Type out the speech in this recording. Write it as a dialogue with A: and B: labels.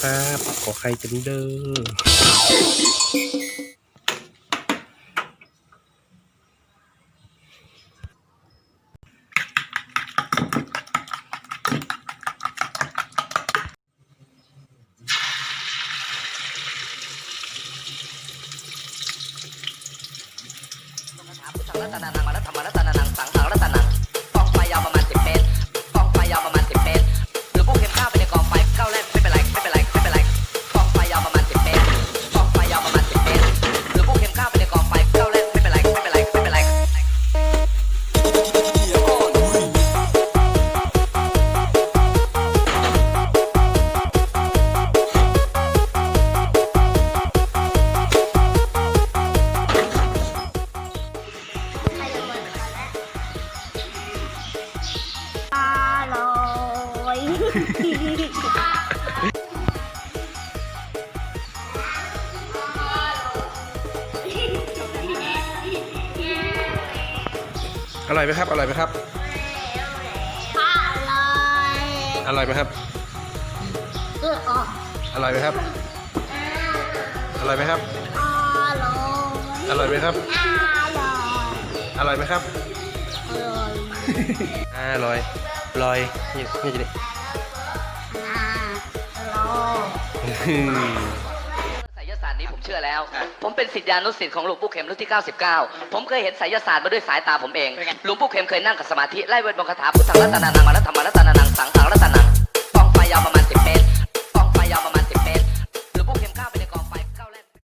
A: ครับ ขอใครกันเด้อ
B: รัตนานังมารัตธรรมรัตนานังสัง อยอร่อยไหม
A: ครับ อร่อยไหมครับ
C: อร่อย
A: อร่อยไหมครับ
C: เอออ
A: อร่อยไหมครับอร่อยไหมครับ
C: ร่อย
A: อร่อยไหมครับ
C: อร่อย
A: อร่อยไหมครับ
C: อร่อย
A: อร่อยอร่อยนี่นี่จะดิ
B: ไสยศาสตร์นี้ผมเชื่อแล้ว ผมเป็นศิษยานุศิษย์ของหลวงปู่เข็มรุ่นที่ 99 ผมเคยเห็นไสยศาสตร์มาด้วยสายตาผมเอง หลวงปู่เข็มเคยนั่งกับสมาธิไล่เวทมนต์คาถาพุทธังรัตนานังมารัตธรร